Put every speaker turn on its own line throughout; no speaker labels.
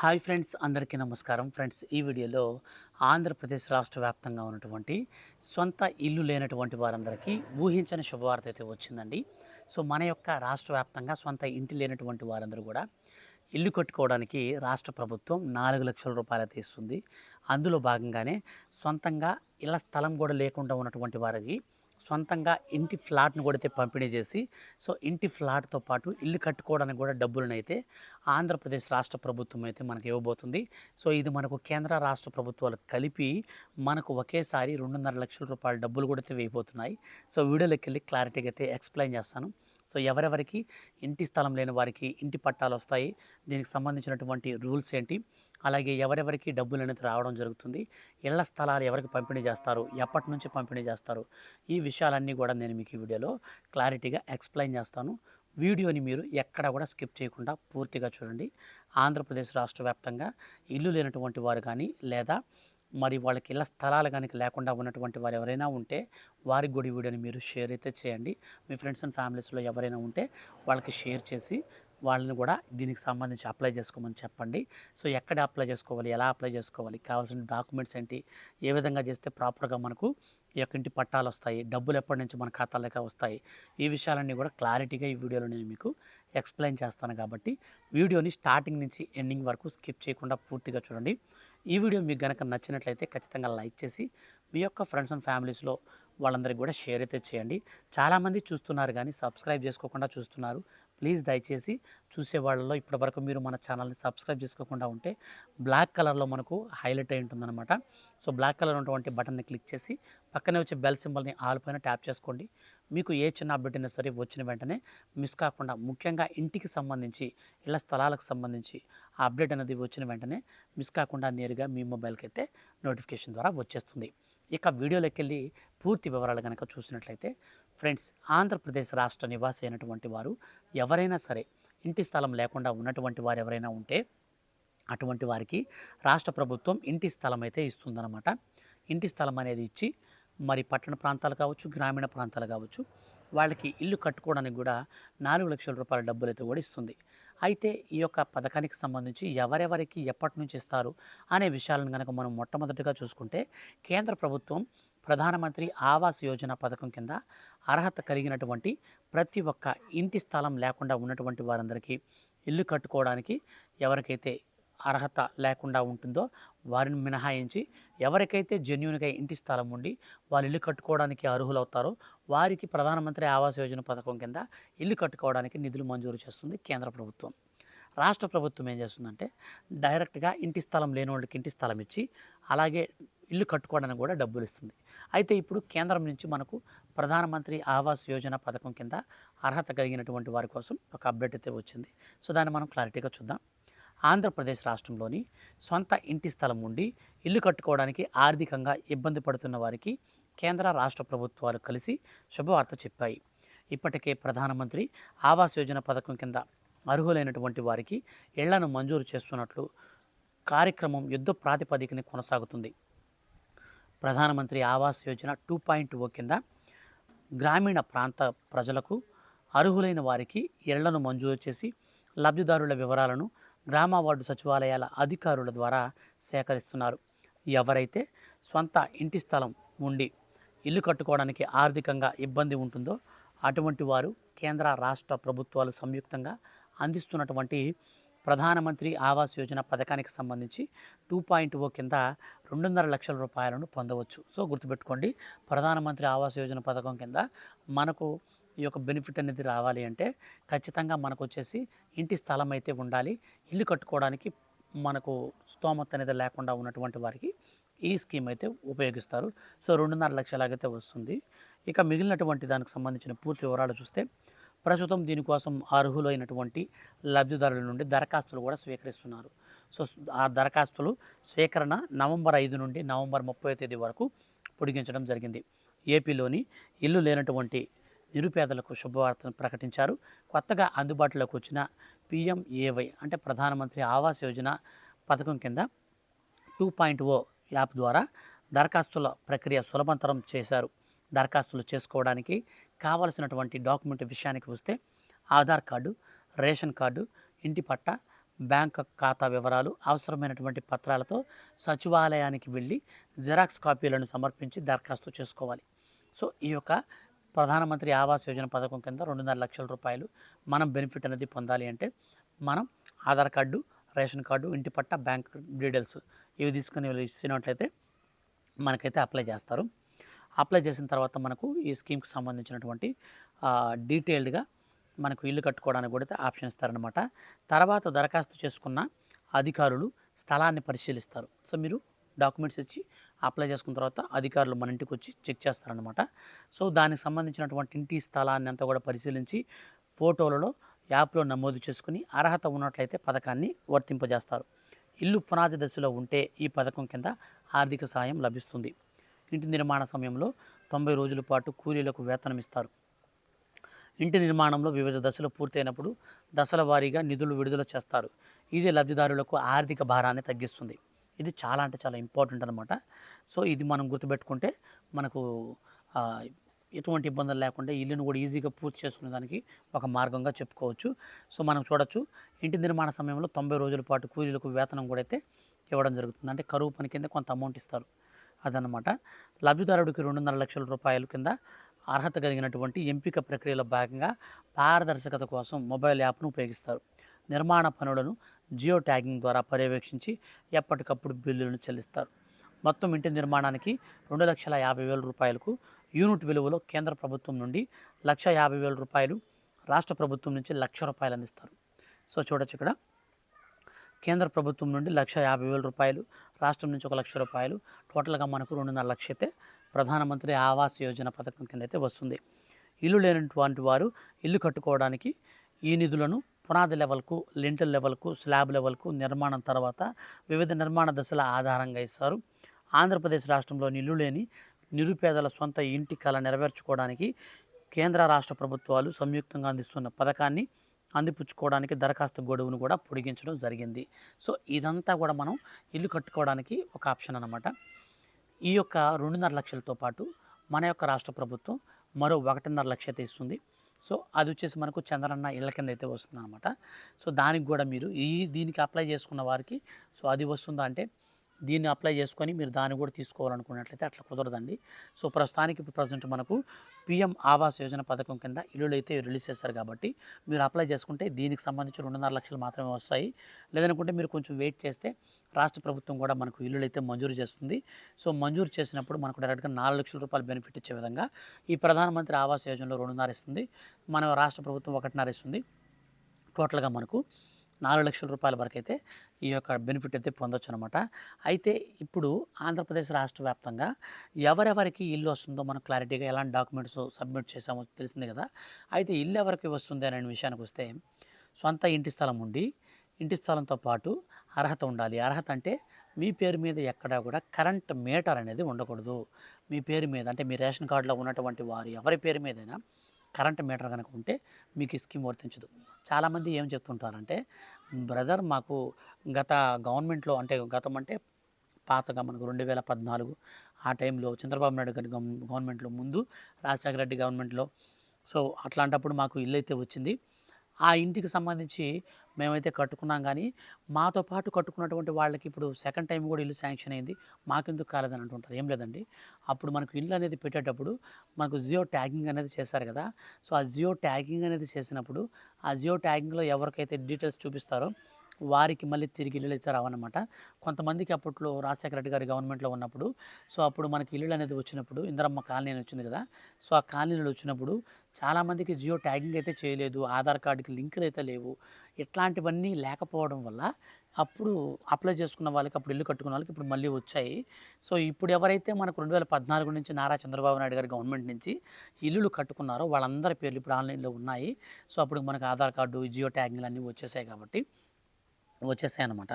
Hi friends అందరికీ నమస్కారం. Friends ఈ వీడియోలో ఆంధ్రప్రదేశ్ రాష్ట్ర వ్యాప్తంగా ఉన్నటువంటి సొంత ఇల్లు లేనటువంటి వారందరికీ ఊహించని శుభవార్త అయితే వచ్చిందండి. సో మన యొక్క రాష్ట్ర వ్యాప్తంగా సొంత ఇంటి లేనటువంటి వారందరూ కూడా ఇల్లు కట్టుకోవడానికి రాష్ట్ర ప్రభుత్వం నాలుగు లక్షల రూపాయలు అయితే ఇస్తుంది. అందులో భాగంగానే సొంతంగా ఇలా స్థలం కూడా లేకుండా ఉన్నటువంటి వారికి సొంతంగా ఇంటి ఫ్లాట్ను కూడా అయితే పంపిణీ చేసి సో ఇంటి ఫ్లాట్తో పాటు ఇల్లు కట్టుకోవడానికి కూడా డబ్బులను అయితే ఆంధ్రప్రదేశ్ రాష్ట్ర ప్రభుత్వం అయితే మనకు ఇవ్వబోతుంది. సో ఇది మనకు కేంద్ర రాష్ట్ర ప్రభుత్వాలు కలిపి మనకు ఒకేసారి రెండున్నర లక్షల రూపాయల డబ్బులు కూడా అయితే వేయబోతున్నాయి. సో వీడియోలోకి వెళ్ళి క్లారిటీగా అయితే ఎక్స్ప్లెయిన్ చేస్తాను. సో ఎవరెవరికి ఇంటి స్థలం లేని వారికి ఇంటి పట్టాలు వస్తాయి. దీనికి సంబంధించినటువంటి రూల్స్ ఏంటి? అలాగే ఎవరెవరికి డబ్బులు అనేది రావడం జరుగుతుంది. ఇళ్ళ స్థలాలు ఎవరికి పంపిణీ చేస్తారు? ఎప్పటి నుంచి పంపిణీ చేస్తారు? ఈ విషయాలన్నీ కూడా నేను మీకు ఈ వీడియోలో క్లారిటీగా ఎక్స్ప్లెయిన్ చేస్తాను. వీడియోని మీరు ఎక్కడ కూడా స్కిప్ చేయకుండా పూర్తిగా చూడండి. ఆంధ్రప్రదేశ్ రాష్ట్ర వ్యాప్తంగా ఇల్లు లేనటువంటి వారు కానీ లేదా మరి వాళ్ళకి ఇళ్ళ స్థలాలు కనుక లేకుండా ఉన్నటువంటి వారు ఎవరైనా ఉంటే వారికి కూడా వీడియోని మీరు షేర్ అయితే చేయండి. మీ ఫ్రెండ్స్ అండ్ ఫ్యామిలీస్లో ఎవరైనా ఉంటే వాళ్ళకి షేర్ చేసి వాళ్ళని కూడా దీనికి సంబంధించి అప్లై చేసుకోమని చెప్పండి. సో ఎక్కడ అప్లై చేసుకోవాలి? ఎలా అప్లై చేసుకోవాలి? కావాల్సిన డాక్యుమెంట్స్ ఏంటి? ఏ విధంగా చేస్తే ప్రాపర్గా మనకు ఈ యొక్క ఇంటి పట్టాలు వస్తాయి? డబ్బులు ఎప్పటి నుంచి మన ఖాతాలోకి వస్తాయి? ఈ విషయాలన్నీ కూడా క్లారిటీగా ఈ వీడియోలో నేను మీకు ఎక్స్ప్లెయిన్ చేస్తాను కాబట్టి వీడియోని స్టార్టింగ్ నుంచి ఎండింగ్ వరకు స్కిప్ చేయకుండా పూర్తిగా చూడండి. ఈ వీడియో మీకు కనుక నచ్చినట్లయితే ఖచ్చితంగా లైక్ చేసి మీ యొక్క ఫ్రెండ్స్ అండ్ ఫ్యామిలీస్లో వాళ్ళందరికీ కూడా షేర్ అయితే చేయండి. చాలామంది చూస్తున్నారు కానీ సబ్స్క్రైబ్ చేసుకోకుండా చూస్తున్నారు. ప్లీజ్ దయచేసి చూసే వాళ్ళలో ఇప్పటివరకు మీరు మన ఛానల్ని సబ్స్క్రైబ్ చేసుకోకుండా ఉంటే బ్లాక్ కలర్లో మనకు హైలైట్ అయి ఉంటుందన్నమాట. సో బ్లాక్ కలర్ ఉన్నటువంటి బటన్ని క్లిక్ చేసి పక్కనే వచ్చే బెల్ సింబల్ని ఆల్ పైన ట్యాప్ చేసుకోండి. మీకు ఏ చిన్న అప్డేట్ అయినా సరే వచ్చిన వెంటనే మిస్ కాకుండా ముఖ్యంగా ఇంటికి సంబంధించి ఇళ్ళ స్థలాలకు సంబంధించి ఆ అప్డేట్ అనేది వచ్చిన వెంటనే మిస్ కాకుండా నేరుగా మీ మొబైల్కి అయితే నోటిఫికేషన్ ద్వారా వచ్చేస్తుంది. ఇక వీడియోలోకి వెళ్ళి పూర్తి వివరాలు కనుక చూసినట్లయితే ఫ్రెండ్స్ ఆంధ్రప్రదేశ్ రాష్ట్ర నివాసి అయినటువంటి వారు ఎవరైనా సరే ఇంటి స్థలం లేకుండా ఉన్నటువంటి వారు ఎవరైనా ఉంటే అటువంటి వారికి రాష్ట్ర ప్రభుత్వం ఇంటి స్థలం అయితే ఇస్తుందన్నమాట. ఇంటి స్థలం అనేది ఇచ్చి మరి పట్టణ ప్రాంతాలు కావచ్చు గ్రామీణ ప్రాంతాలు కావచ్చు వాళ్ళకి ఇల్లు కట్టుకోవడానికి కూడా నాలుగు లక్షల రూపాయల డబ్బులు అయితే కూడా ఇస్తుంది. అయితే ఈ యొక్క పథకానికి సంబంధించి ఎవరెవరికి ఎప్పటి నుంచి ఇస్తారు అనే విషయాలను కనుక మనం మొట్టమొదటిగా చూసుకుంటే కేంద్ర ప్రభుత్వం ప్రధానమంత్రి ఆవాస్ యోజన పథకం కింద అర్హత కలిగినటువంటి ప్రతి ఒక్క ఇంటి స్థలం లేకుండా ఉన్నటువంటి వారందరికీ ఇల్లు కట్టుకోవడానికి ఎవరికైతే అర్హత లేకుండా ఉంటుందో వారిని మినహాయించి ఎవరికైతే జెన్యున్గా ఇంటి స్థలం ఉండి వాళ్ళు ఇల్లు కట్టుకోవడానికి అర్హులవుతారో వారికి ప్రధానమంత్రి ఆవాస్ యోజన పథకం కింద ఇల్లు కట్టుకోవడానికి నిధులు మంజూరు చేస్తుంది కేంద్ర ప్రభుత్వం. రాష్ట్ర ప్రభుత్వం ఏం చేస్తుందంటే డైరెక్ట్గా ఇంటి స్థలం లేని వాళ్ళకి ఇంటి స్థలం ఇచ్చి అలాగే ఇల్లు కట్టుకోవడానికి కూడా డబ్బులు ఇస్తుంది. అయితే ఇప్పుడు కేంద్రం నుంచి మనకు ప్రధానమంత్రి ఆవాస్ యోజన పథకం కింద అర్హత కలిగినటువంటి వారి కోసం ఒక అప్డేట్ అయితే వచ్చింది. సో దాన్ని మనం క్లారిటీగా చూద్దాం. ఆంధ్రప్రదేశ్ రాష్ట్రంలోని సొంత ఇంటి స్థలం ఉండి ఇల్లు కట్టుకోవడానికి ఆర్థికంగా ఇబ్బంది పడుతున్న వారికి కేంద్ర రాష్ట్ర ప్రభుత్వాలు కలిసి శుభవార్త చెప్పాయి. ఇప్పటికే ప్రధానమంత్రి ఆవాస్ యోజన పథకం కింద అర్హులైనటువంటి వారికి ఇళ్ళను మంజూరు చేస్తున్నట్లు కార్యక్రమం యుద్ధ ప్రాతిపదికన కొనసాగుతుంది. ప్రధానమంత్రి Awas Yojana two point O కింద గ్రామీణ ప్రాంత ప్రజలకు అర్హులైన వారికి ఇళ్ళను మంజూరు చేసి లబ్ధిదారుల వివరాలను గ్రామ వార్డు సచివాలయాల అధికారుల ద్వారా సేకరిస్తున్నారు. ఎవరైతే సొంత ఇంటి స్థలం ఉండి ఇల్లు కట్టుకోవడానికి ఆర్థికంగా ఇబ్బంది ఉంటుందో అటువంటి వారు కేంద్ర రాష్ట్ర ప్రభుత్వాలు సంయుక్తంగా అందిస్తున్నటువంటి ప్రధానమంత్రి ఆవాస్ యోజన పథకానికి సంబంధించి టూ పాయింట్ ఓ కింద రెండున్నర లక్షల రూపాయలను పొందవచ్చు. సో గుర్తుపెట్టుకోండి ప్రధానమంత్రి ఆవాస్ యోజన పథకం కింద మనకు ఈ యొక్క బెనిఫిట్ అనేది రావాలి అంటే ఖచ్చితంగా మనకు వచ్చేసి ఇంటి స్థలం అయితే ఉండాలి. ఇల్లు కట్టుకోవడానికి మనకు స్తోమత అనేది లేకుండా ఉన్నటువంటి వారికి ఈ స్కీమ్ అయితే ఉపయోగిస్తారు. సో రెండున్నర లక్షలాగైతే వస్తుంది. ఇక మిగిలినటువంటి దానికి సంబంధించిన పూర్తి వివరాలు చూస్తే ప్రస్తుతం దీనికోసం అర్హులైనటువంటి లబ్ధిదారుల నుండి దరఖాస్తులు కూడా స్వీకరిస్తున్నారు. సో ఆ దరఖాస్తులు స్వీకరణ నవంబర్ ఐదు నుండి నవంబర్ ముప్పై తేదీ వరకు పొడిగించడం జరిగింది. ఏపీలోని ఇల్లు లేనటువంటి నిరుపేదలకు శుభవార్తను ప్రకటించారు. కొత్తగా అందుబాటులోకి వచ్చిన పిఎంఏవై అంటే ప్రధానమంత్రి ఆవాస్ యోజన పథకం కింద టూ పాయింట్ ఓ యాప్ ద్వారా దరఖాస్తుల ప్రక్రియ సులభతరం చేశారు. దరఖాస్తులు చేసుకోవడానికి కావలసినటువంటి డాక్యుమెంట్ విషయానికి వస్తే ఆధార్ కార్డు రేషన్ కార్డు ఇంటి పట్ట బ్యాంక్ ఖాతా వివరాలు అవసరమైనటువంటి పత్రాలతో సచివాలయానికి వెళ్ళి జిరాక్స్ కాపీలను సమర్పించి దరఖాస్తు చేసుకోవాలి. సో ఈ యొక్క ప్రధానమంత్రి ఆవాస్ యోజన పథకం కింద రెండున్నర లక్షల రూపాయలు మనం బెనిఫిట్ అనేది పొందాలి అంటే మనం ఆధార్ కార్డు రేషన్ కార్డు ఇంటి పట్ట బ్యాంక్ డీటెయిల్స్ ఇవి తీసుకుని ఇచ్చినట్లయితే మనకైతే అప్లై చేస్తారు. అప్లై చేసిన తర్వాత మనకు ఈ స్కీమ్కి సంబంధించినటువంటి డీటెయిల్డ్గా మనకు ఇల్లు కట్టుకోవడానికి కూడా అయితే ఆప్షన్ ఇస్తారనమాట తర్వాత దరఖాస్తు చేసుకున్న అధికారులు స్థలాన్ని పరిశీలిస్తారు. సో మీరు డాక్యుమెంట్స్ ఇచ్చి అప్లై చేసుకున్న తర్వాత అధికారులు మన ఇంటికి వచ్చి చెక్ చేస్తారనమాట సో దానికి సంబంధించినటువంటి ఇంటి స్థలాన్ని అంతా కూడా పరిశీలించి ఫోటోలలో యాప్లో నమోదు చేసుకుని అర్హత ఉన్నట్లయితే పథకాన్ని వర్తింపజేస్తారు. ఇల్లు పునాది దశలో ఉంటే ఈ పథకం కింద ఆర్థిక సాయం లభిస్తుంది. ఇంటి నిర్మాణ సమయంలో తొంభై రోజుల పాటు కూలీలకు వేతనం ఇస్తారు. ఇంటి నిర్మాణంలో వివిధ దశలు పూర్తయినప్పుడు దశల వారీగా నిధులు విడుదల చేస్తారు. ఇది లబ్ధిదారులకు ఆర్థిక భారాన్ని తగ్గిస్తుంది. ఇది చాలా అంటే చాలా ఇంపార్టెంట్ అనమాట సో ఇది మనం గుర్తుపెట్టుకుంటే మనకు ఎటువంటి ఇబ్బందులు లేకుండా ఇల్లును కూడా ఈజీగా పూర్తి చేసుకునే దానికి ఒక మార్గంగా చెప్పుకోవచ్చు. సో మనం చూడొచ్చు ఇంటి నిర్మాణ సమయంలో తొంభై రోజుల పాటు కూలీలకు వేతనం కూడా అయితే ఇవ్వడం జరుగుతుంది. అంటే కరువు పని కింద కొంత అమౌంట్ ఇస్తారు. అదనమాట లబ్ధిదారుడికి రెండున్నర లక్షల రూపాయల కింద అర్హత కలిగినటువంటి ఎంపిక ప్రక్రియలో భాగంగా పారదర్శకత కోసం మొబైల్ యాప్ను ఉపయోగిస్తారు. నిర్మాణ పనులను జియో ట్యాగింగ్ ద్వారా పర్యవేక్షించి ఎప్పటికప్పుడు బిల్లులను చెల్లిస్తారు. మొత్తం ఇంటి నిర్మాణానికి రెండు లక్షల యాభై వేల రూపాయలకు యూనిట్ విలువలో కేంద్ర ప్రభుత్వం నుండి లక్ష యాభై వేల రూపాయలు రాష్ట్ర ప్రభుత్వం నుంచి లక్ష రూపాయలు అందిస్తారు. సో చూడొచ్చు ఇక్కడ. కేంద్ర ప్రభుత్వం నుండి లక్ష యాభై వేల రూపాయలు రాష్ట్రం నుంచి ఒక లక్ష రూపాయలు టోటల్గా మనకు రెండున్నర లక్ష అయితే ప్రధానమంత్రి ఆవాస్ యోజన పథకం కింద అయితే వస్తుంది. ఇల్లు లేనటువంటి వారు ఇల్లు కట్టుకోవడానికి ఈ నిధులను పునాది లెవెల్కు లింటల్ లెవెల్కు స్లాబ్ లెవెల్కు నిర్మాణం తర్వాత వివిధ నిర్మాణ దశల ఆధారంగా ఇస్తారు. ఆంధ్రప్రదేశ్ రాష్ట్రంలో నిల్లు లేని నిరుపేదల సొంత ఇంటి కళ నెరవేర్చుకోవడానికి కేంద్ర రాష్ట్ర ప్రభుత్వాలు సంయుక్తంగా అందిస్తున్న పథకాన్ని అందిపుచ్చుకోవడానికి దరఖాస్తు గొడవును కూడా పొడిగించడం జరిగింది. సో ఇదంతా కూడా మనం ఇల్లు కట్టుకోవడానికి ఒక ఆప్షన్ అనమాట ఈ యొక్క రెండున్నర లక్షలతో పాటు మన యొక్క రాష్ట్ర ప్రభుత్వం మరో ఒకటిన్నర లక్ష ఇస్తుంది సో అది వచ్చేసి మనకు చంద్రన్న ఇళ్ళ కింద అయితే వస్తుంది అనమాట సో దానికి కూడా మీరు ఈ దీనికి అప్లై చేసుకున్న వారికి సో అది వస్తుందా అంటే దీన్ని అప్లై చేసుకొని మీరు దాన్ని కూడా తీసుకోవాలనుకున్నట్లయితే అట్లా కుదరదండి. సో ప్రస్తుతానికి ఇప్పుడు ప్రజెంట్ మనకు పిఎం ఆవాస్ యోజన పథకం కింద ఇల్లులు అయితే రిలీజ్ చేశారు కాబట్టి మీరు అప్లై చేసుకుంటే దీనికి సంబంధించి రెండున్నర లక్షలు మాత్రమే వస్తాయి. లేదనుకుంటే మీరు కొంచెం వెయిట్ చేస్తే రాష్ట్ర ప్రభుత్వం కూడా మనకు ఇల్లులు అయితే మంజూరు చేస్తుంది. సో మంజూరు చేసినప్పుడు మనకు డైరెక్ట్గా నాలుగు లక్షల రూపాయలు బెనిఫిట్ ఇచ్చే విధంగా ఈ ప్రధానమంత్రి ఆవాస్ యోజనలో రెండున్నర ఇస్తుంది. మన రాష్ట్ర ప్రభుత్వం ఒకటిన్నర ఇస్తుంది. టోటల్గా మనకు నాలుగు లక్షల రూపాయల వరకు అయితే ఈ యొక్క బెనిఫిట్ అయితే పొందొచ్చు అనమాట అయితే ఇప్పుడు ఆంధ్రప్రదేశ్ రాష్ట్ర వ్యాప్తంగా ఎవరెవరికి ఇల్లు వస్తుందో మనం క్లారిటీగా ఎలాంటి డాక్యుమెంట్స్ సబ్మిట్ చేసామో తెలిసింది కదా. అయితే ఇల్లు ఎవరికి వస్తుంది అనే విషయానికి వస్తే సొంత ఇంటి స్థలం ఉండి ఇంటి స్థలంతో పాటు అర్హత ఉండాలి. అర్హత అంటే మీ పేరు మీద ఎక్కడా కూడా కరెంట్ మీటర్ అనేది ఉండకూడదు. మీ పేరు మీద అంటే మీ రేషన్ కార్డులో ఉన్నటువంటి వారు ఎవరి పేరు మీదైనా కరెంట్ మీటర్ కనుక ఉంటే మీకు ఈ స్కీమ్ వర్తించదు. చాలామంది ఏం చెప్తుంటారంటే బ్రదర్ మాకు గత గవర్నమెంట్లో అంటే గతం అంటే పాతగా మనకు రెండు వేల పద్నాలుగు ఆ టైంలో చంద్రబాబు నాయుడు గారి గవర్న- గవర్నమెంట్లో ముందు రాజశేఖర రెడ్డి గవర్నమెంట్లో సో అట్లాంటప్పుడు మాకు ఇల్లు అయితే వచ్చింది. ఆ ఇంటికి సంబంధించి మేమైతే కట్టుకున్నాం కానీ మాతో పాటు కట్టుకున్నటువంటి వాళ్ళకి ఇప్పుడు సెకండ్ టైం కూడా ఇల్లు శాంక్షన్ అయింది. మాకెందుకు కాలేదని అంటుంటారు. ఏం లేదండి. అప్పుడు మనకు ఇల్లు అనేది పెట్టేటప్పుడు మనకు జియో ట్యాగింగ్ అనేది చేశారు కదా. సో ఆ జియో ట్యాగింగ్ అనేది చేసినప్పుడు ఆ జియో ట్యాగింగ్లో ఎవరికైతే డీటెయిల్స్ చూపిస్తారో వారికి మళ్ళీ తిరిగి ఇల్లులు అయితే రావన్నమాట. కొంతమందికి అప్పట్లో రాజశేఖర రెడ్డి గారి గవర్నమెంట్లో ఉన్నప్పుడు సో అప్పుడు మనకి ఇల్లు అనేది వచ్చినప్పుడు ఇందరమ్మ కాలనీ అని వచ్చింది కదా సో ఆ కాలనీలు వచ్చినప్పుడు చాలామందికి జియో ట్యాగింగ్ అయితే చేయలేదు ఆధార్ కార్డుకి లింకులు అయితే లేవు. ఇట్లాంటివన్నీ లేకపోవడం వల్ల అప్పుడు అప్లై చేసుకున్న వాళ్ళకి అప్పుడు ఇల్లు కట్టుకున్న వాళ్ళకి ఇప్పుడు మళ్ళీ వచ్చాయి. సో ఇప్పుడు ఎవరైతే మనకు రెండు వేల పద్నాలుగు నుంచి నారా చంద్రబాబు నాయుడు గారి గవర్నమెంట్ నుంచి ఇల్లులు కట్టుకున్నారో వాళ్ళందరి పేర్లు ఇప్పుడు ఆన్లైన్లో ఉన్నాయి. సో అప్పుడు మనకు ఆధార్ కార్డు జియో ట్యాగింగ్లు అన్నీ వచ్చేసాయి కాబట్టి వచ్చేసాయి అనమాట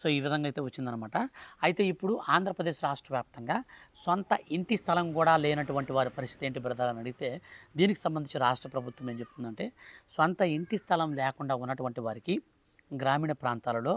సో ఈ విధంగా అయితే వచ్చిందనమాట అయితే ఇప్పుడు ఆంధ్రప్రదేశ్ రాష్ట్ర వ్యాప్తంగా సొంత ఇంటి స్థలం కూడా లేనటువంటి వారి పరిస్థితి ఏంటి బ్రదర్ అని అడిగితే దీనికి సంబంధించి రాష్ట్ర ప్రభుత్వం ఏం చెప్తుందంటే సొంత ఇంటి స్థలం లేకుండా ఉన్నటువంటి వారికి గ్రామీణ ప్రాంతాలలో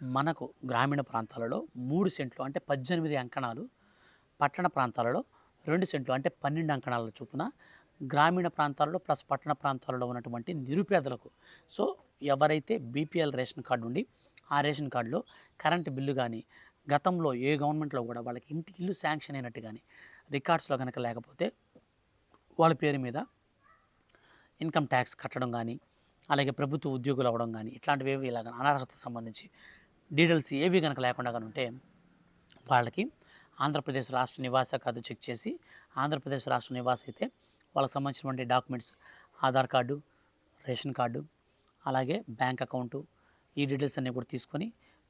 మనకు గ్రామీణ ప్రాంతాలలో మూడు సెంట్లు అంటే పద్దెనిమిది అంకణాలు పట్టణ ప్రాంతాలలో రెండు సెంట్లు అంటే పన్నెండు అంకణాల చొప్పున గ్రామీణ ప్రాంతాలలో ప్లస్ పట్టణ ప్రాంతాలలో ఉన్నటువంటి నిరుపేదలకు. సో ఎవరైతే బీపీఎల్ రేషన్ కార్డు ఉండి ఆ రేషన్ కార్డులో కరెంటు బిల్లు కానీ గతంలో ఏ గవర్నమెంట్లో కూడా వాళ్ళకి ఇంటి ఇల్లు శాంక్షన్ అయినట్టు కానీ రికార్డ్స్లో కనుక లేకపోతే వాళ్ళ పేరు మీద ఇన్కమ్ ట్యాక్స్ కట్టడం కానీ అలాగే ప్రభుత్వ ఉద్యోగులు అవ్వడం కానీ ఇట్లాంటివి ఏవి ఇలాగ అనర్హతకు సంబంధించి డీటెయిల్స్ ఏవి కనుక లేకుండా కానీ ఉంటే వాళ్ళకి ఆంధ్రప్రదేశ్ రాష్ట్ర నివాస కాదు చెక్ చేసి ఆంధ్రప్రదేశ్ రాష్ట్ర నివాస అయితే వాళ్ళకి సంబంధించినటువంటి documents Aadhaar card ration card అలాగే బ్యాంక్ అకౌంటు ఈ డీటెయిల్స్ అన్నీ కూడా తీసుకొని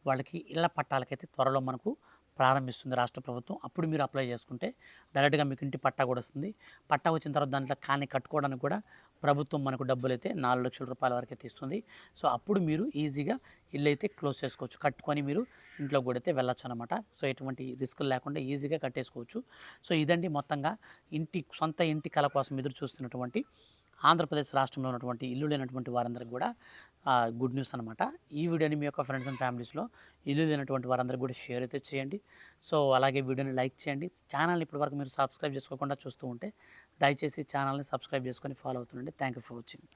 వాళ్ళకి ఇళ్ళ పట్టాలకైతే త్వరలో మనకు ప్రారంభిస్తుంది రాష్ట్ర ప్రభుత్వం. అప్పుడు మీరు అప్లై చేసుకుంటే డైరెక్ట్గా మీకు ఇంటి పట్టా కూడా వస్తుంది. పట్టా వచ్చిన తర్వాత దాంట్లో కానీ కట్టుకోవడానికి కూడా ప్రభుత్వం మనకు డబ్బులు అయితే నాలుగు లక్షల రూపాయల వరకు అయితే ఇస్తుంది సో అప్పుడు మీరు ఈజీగా ఇల్లు అయితే క్లోజ్ చేసుకోవచ్చు. కట్టుకొని మీరు ఇంట్లో కూడా అయితే వెళ్ళొచ్చు అనమాట సో ఎటువంటి రిస్క్ లేకుండా ఈజీగా కట్టేసుకోవచ్చు. సో ఇదండి మొత్తంగా ఇంటి సొంత ఇంటి కళ కోసం ఎదురు చూస్తున్నటువంటి ఆంధ్రప్రదేశ్ రాష్ట్రంలో ఉన్నటువంటి ఇల్లు లేనటువంటి వారందరికీ కూడా గుడ్ న్యూస్ అనమాట ఈ వీడియోని మీ యొక్క ఫ్రెండ్స్ అండ్ ఫ్యామిలీస్లో ఇల్లు లేనటువంటి వారందరికీ కూడా షేర్ అయితే చేయండి. సో అలాగే వీడియోని లైక్ చేయండి. ఛానల్ని ఇప్పటివరకు మీరు సబ్స్క్రైబ్ చేసుకోకుండా చూస్తూ ఉంటే దయచేసి ఛానల్ని సబ్స్క్రైబ్ చేసుకొని follow అవుతుండండి. Thank you for watching